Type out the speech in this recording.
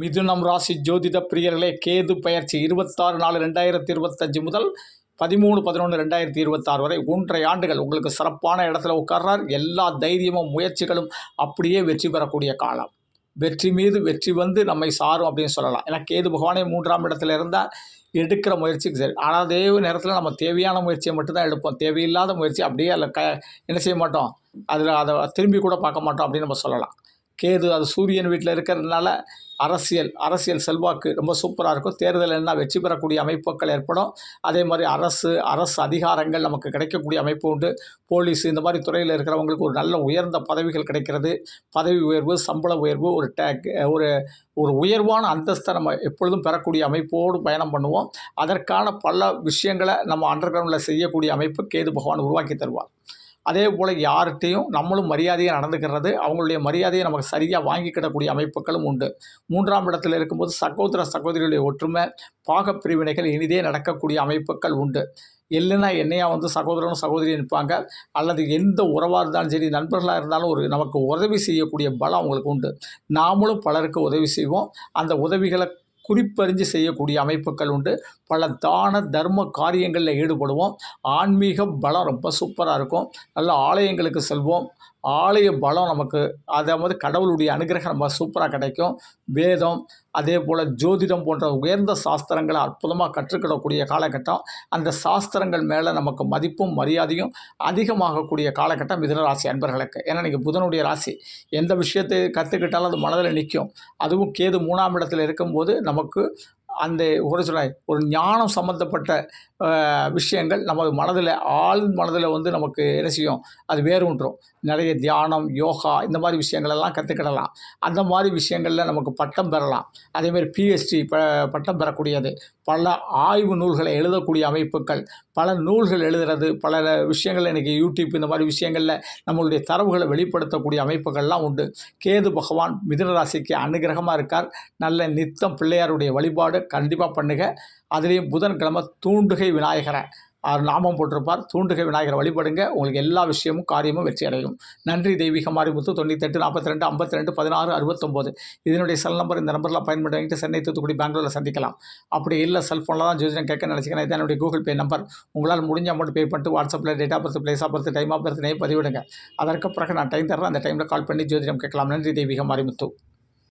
மிதுனம் ராசி ஜோதிட பிரியர்களே கேது பயிற்சி இருபத்தாறு நாலு ரெண்டாயிரத்தி இருபத்தஞ்சு முதல் பதிமூணு பதினொன்று ரெண்டாயிரத்தி இருபத்தாறு வரை ஒன்றரை ஆண்டுகள் உங்களுக்கு சிறப்பான இடத்துல உட்கார்றார். எல்லா தைரியமும் முயற்சிகளும் அப்படியே வெற்றி பெறக்கூடிய காலம். வெற்றி மீது வெற்றி வந்து நம்மை சாரும் அப்படின்னு சொல்லலாம். ஏன்னா கேது பகவானே மூன்றாம் இடத்துல இருந்தால் எடுக்கிற முயற்சிக்கு சரி. ஆனால் அதே நேரத்தில் நம்ம தேவையான முயற்சியை மட்டும்தான் எடுப்போம். தேவையில்லாத முயற்சி அப்படியே அதில் க என்ன செய்ய மாட்டோம். அதில் அதை திரும்பி கூட பார்க்க மாட்டோம் அப்படின்னு நம்ம சொல்லலாம். கேது அது சூரியன் வீட்டில் இருக்கிறதுனால அரசியல் அரசியல் செல்வாக்கு ரொம்ப சூப்பராக இருக்கும். தேர்தல் என்ன வெற்றி பெறக்கூடிய அமைப்புகள் ஏற்படும். அதே மாதிரி அரசு அரசு அதிகாரங்கள் நமக்கு கிடைக்கக்கூடிய அமைப்பு உண்டு. போலீஸ் இந்த மாதிரி துறையில் இருக்கிறவங்களுக்கு ஒரு நல்ல உயர்ந்த பதவிகள் கிடைக்கிறது. பதவி உயர்வு சம்பள உயர்வு ஒரு டேக் ஒரு ஒரு உயர்வான அந்தஸ்தை நம்ம எப்பொழுதும் பெறக்கூடிய அமைப்போடு பயணம் பண்ணுவோம். அதற்கான பல விஷயங்களை நம்ம அண்டர் கிரவுண்டில் செய்யக்கூடிய அமைப்பு கேது பகவான் உருவாக்கி தருவார். அதே போல் யார்கிட்டையும் நம்மளும் மரியாதையாக நடந்துக்கிறது அவங்களுடைய மரியாதையை நமக்கு சரியாக வாங்கிக்கிடக்கூடிய அமைப்புகளும் உண்டு. மூன்றாம் இடத்தில் இருக்கும்போது சகோதர சகோதரிகளுடைய ஒற்றுமை பாகப்பிரிவினைகள் இனிதே நடக்கக்கூடிய அமைப்புகள் உண்டு. இல்லைன்னா என்னையா வந்து சகோதரனும் சகோதரியும் நிற்பாங்க? அல்லது எந்த உறவாக இருந்தாலும் சரி நண்பர்களாக இருந்தாலும் ஒரு நமக்கு உதவி செய்யக்கூடிய பலம் அவங்களுக்கு உண்டு. நாமளும் பலருக்கு உதவி செய்வோம். அந்த உதவிகளை குறிப்பறிஞ்சு செய்யக்கூடிய அமைப்புகள் உண்டு. பல தான தர்ம காரியங்களில் ஈடுபடுவோம். ஆன்மீக பலம் ரொம்ப சூப்பராக இருக்கும். நல்ல ஆலயங்களுக்கு செல்வோம். ஆலய பலம் நமக்கு அதாவது கடவுளுடைய அனுகிரகம் நம்ம சூப்பராக கிடைக்கும். வேதம் அதே போல் ஜோதிடம் போன்ற உயர்ந்த சாஸ்திரங்களை அற்புதமாக கற்றுக்கிடக்கூடிய காலகட்டம். அந்த சாஸ்திரங்கள் மேலே நமக்கு மதிப்பும் மரியாதையும் அதிகமாகக்கூடிய காலகட்டம் மிதுன ராசி அன்பர்களுக்கு. ஏன்னா நீங்கள் புதனுடைய ராசி எந்த விஷயத்தை கற்றுக்கிட்டாலும் அது மனதில் நிற்கும் அதுவும் கேது மூணாம் இடத்துல இருக்கும்போது நமக்கு அந்த ஒரு சில ஒரு ஞானம் சம்மந்தப்பட்ட விஷயங்கள் நமது மனதில் ஆள் மனதில் வந்து நமக்கு என்ன செய்யும்? அது வேறுன்றும் நிறைய தியானம் யோகா இந்த மாதிரி விஷயங்களெல்லாம் கற்றுக்கிடலாம் அந்த மாதிரி விஷயங்களில் நமக்கு பட்டம் பெறலாம். அதேமாதிரி பிஎஸ்டி ப பட்டம் பெறக்கூடியது. பல ஆய்வு நூல்களை எழுதக்கூடிய அமைப்புகள் பல நூல்கள் எழுதுறது பல விஷயங்கள் இன்றைக்கி யூடியூப் இந்த மாதிரி விஷயங்களில் நம்மளுடைய தரவுகளை வெளிப்படுத்தக்கூடிய அமைப்புகள்லாம் உண்டு. கேது பகவான் மிதுன ராசிக்கு அனுகிரகமாக இருக்கார். நல்ல நித்தம் பிள்ளையாருடைய வழிபாடு கண்டிப்பாக பண்ணுங்க. அதுலேயும் புதன்கிழமை தூண்டுகை விநாயகரை. அவர் நாமம் போட்டிருப்பார். தூண்டுகை விநாயகரை வழிபடுங்க. உங்களுக்கு எல்லா விஷயமும் காரியமும் வெற்றி அடையும். நன்றி தெய்வீக மாரிமுத்து தொண்ணூத்தெட்டு நாற்பத்தி ரெண்டு ஐம்பத்தி ரெண்டு பதினாறு அறுபத்தொம்போது. இதனுடைய செல் நம்பர் இந்த நம்பரில் பயன்படுத்தி வாங்கிட்டு சென்னை தூத்துக்குடி பெங்களூரில் சந்திக்கலாம். அப்படி இல்லை செல்ஃபோனில் தான் ஜோதிடம் கேட்க நினச்சிக்கிறேன். இதான் என்னுடைய கூகுள் பே நம்பர் உங்களால் முடிஞ்ச அமௌண்ட் பே பண்ணிட்டு வாட்ஸ்அப்பில் date of birth place of birth time of birth நே பதிவிடுங்க. அதற்கு பிறகு நான் டைம் தர்றேன். அந்த டைமில் கால் பண்ணி ஜோதிடம் கேட்கலாம். நன்றி தெய்வீக மாரிமுத்து